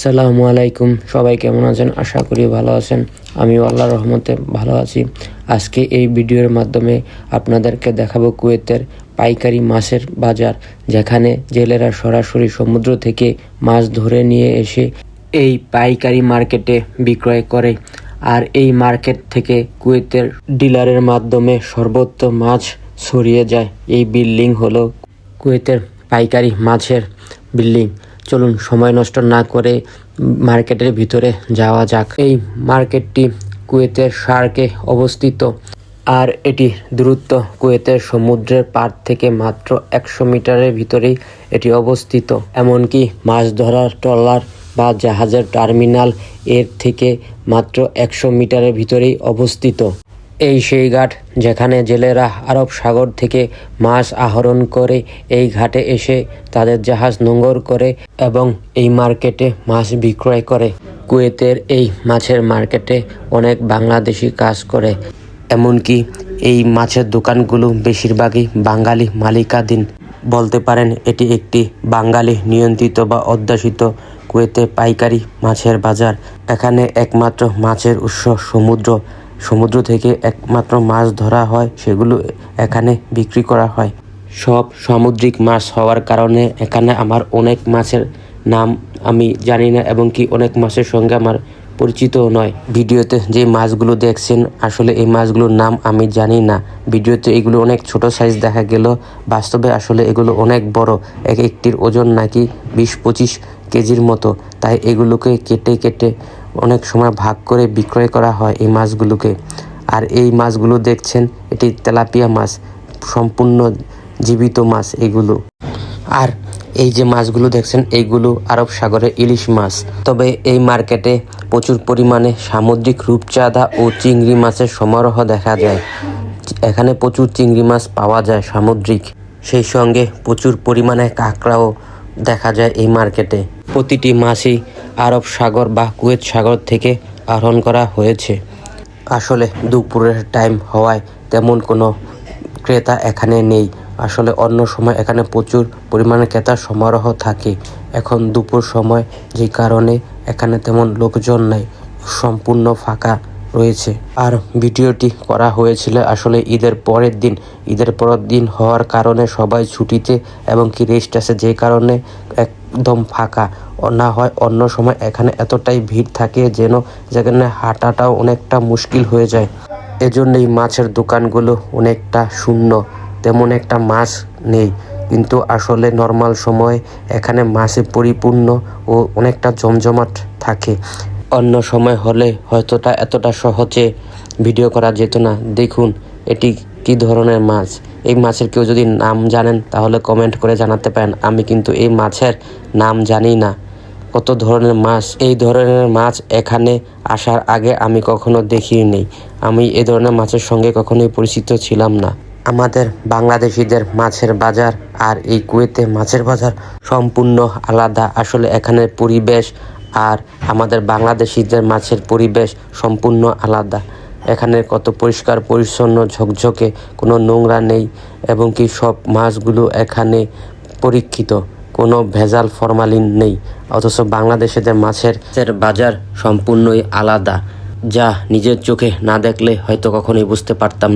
আসসালামু আলাইকুম। সবাই কেমন আছেন? আশা করি ভালো আছেন। আমি আল্লাহ রহমতে ভালো আছি। আজকে এই ভিডিওর মাধ্যমে আপনাদেরকে দেখাবো কুয়েতের পাইকারি মাছের বাজার, যেখানে জেলেরা সরাসরি সমুদ্র থেকে মাছ ধরে নিয়ে এসে এই পাইকারি মার্কেটে বিক্রয় করে। আর এই মার্কেট থেকে কুয়েতের ডিলারের মাধ্যমে সর্বত্র মাছ ছড়িয়ে যায়। এই বিল্ডিং হলো কুয়েতের পাইকারি মাছের বিল্ডিং। চলুন, সময় নষ্ট না করে মার্কেটের ভিতরে যাওয়া যাক। এই মার্কেটটি কুয়েতের সার্কে অবস্থিত। আর এটি দূরত্ব কুয়েতের সমুদ্রের পার থেকে মাত্র একশো মিটারের ভিতরেই এটি অবস্থিত। এমনকি মাছ ধরার ট্রলার বা জাহাজের টার্মিনাল এর থেকে মাত্র একশো মিটারের ভিতরেই অবস্থিত। এই সেই ঘাট যেখানে জেলেরা আরব সাগর থেকে মাছ আহরণ করে এই ঘাটে এসে তাদের জাহাজ নোঙর করে এবং এই মার্কেটে মাছ বিক্রয় করে। কুয়েতের এই মাছের মার্কেটে অনেক বাংলাদেশি কাজ করে। এমনকি এই মাছের দোকানগুলো বেশিরভাগই বাঙালি মালিকাধীন। বলতে পারেন এটি একটি বাঙালি নিয়ন্ত্রিত বা অধ্যাসিত কুয়েতে পাইকারি মাছের বাজার। এখানে একমাত্র মাছের উৎস সমুদ্র। সমুদ্র থেকে একমাত্র মাছ ধরা হয়, সেগুলো এখানে বিক্রি করা হয়। সব সামুদ্রিক মাছ হওয়ার কারণে এখানে আমার অনেক মাছের নাম আমি জানি না এবং কি অনেক মাছের সঙ্গে আমার পরিচিত নয়। ভিডিওতে যে মাছগুলো দেখছেন, আসলে এই মাছগুলোর নাম আমি জানি না। ভিডিওতে এগুলো অনেক ছোট সাইজ দেখা গেল। বাস্তবে আসলে এগুলো অনেক বড়, এক একটির ওজন নাকি বিশ পঁচিশ কেজির মতো। তাই এগুলোকে কেটে কেটে অনেক সময় ভাগ করে বিক্রয় করা হয় এই মাছগুলোকে। আর এই মাছগুলো দেখছেন, এটি তেলাপিয়া মাছ, সম্পূর্ণ জীবিত মাছ এগুলো। আর এই যে মাছগুলো দেখছেন এইগুলো আরব সাগরে ইলিশ মাছ। তবে এই মার্কেটে প্রচুর পরিমাণে সামুদ্রিক রূপচাঁদা ও চিংড়ি মাছের সমারোহ দেখা যায়। এখানে প্রচুর চিংড়ি মাছ পাওয়া যায় সামুদ্রিক। সেই সঙ্গে প্রচুর পরিমাণে কাঁকড়াও দেখা যায় এই মার্কেটে। প্রতিটি মাছই আরব সাগর বা কুয়েত সাগর থেকে আহরণ করা হয়েছে। আসলে দুপুরের টাইম হওয়ায় তেমন কোনো ক্রেতা এখানে নেই। আসলে অন্য সময় এখানে প্রচুর পরিমাণে ক্রেতার সমারোহ থাকে। এখন দুপুর সময়, যে কারণে এখানে তেমন লোকজন নাই। সম্পূর্ণ ফাঁকা। রয়েছে। আর ভিডিওটি করা হয়েছিল আসলে ঈদের পরের দিন। ঈদের পরের দিন হওয়ার কারণে সবাই ছুটিতে এবং কি রেস্ট আছে যে কারণে একদম ফাঁকা। না হয় অন্য সময় এখানে এতটাই ভিড় থাকে যেন যেখানে হাঁটাটাও অনেকটা মুশকিল হয়ে যায়। এজন্যই মাছের দোকানগুলো অনেকটা শূন্য, তেমন একটা মাছ নেই। কিন্তু আসলে নর্মাল সময় এখানে মাছে পরিপূর্ণ ও অনেকটা জমজমাট থাকে। অন্য সময় হলে হয়তোটা এতটা সহজে ভিডিও করা যেত না। দেখুন, এটি কি ধরনের মাছ? এই মাছের কেউ যদি নাম জানেন, তাহলে কমেন্ট করে জানাতে পারেন। আমি কিন্তু এই মাছের নাম জানি না। কত ধরনের মাছ? এই ধরনের মাছ এখানে আসার আগে আমি কখনো দেখিনি। আমি এই ধরনের মাছের সঙ্গে কখনোই পরিচিত ছিলাম না। আমাদের বাংলাদেশিদের মাছের বাজার আর এই কুয়েতে মাছের বাজার সম্পূর্ণ আলাদা। আসলে এখানের পরিবেশ আর আমাদের বাংলাদেশিদের মাছের পরিবেশ সম্পূর্ণ আলাদা। এখানে কত পরিষ্কার, পরিচ্ছন্ন, ঝকঝকে, কোনো নোংরা নেই এবং কি সব মাছগুলো এখানে পরীক্ষিত। কোনো ভেজাল ফরমালিন নেই। অথচ বাংলাদেশেদের মাছের বাজার সম্পূর্ণই আলাদা, যা নিজের চোখে না দেখলে হয়তো কখনোই বুঝতে পারতাম।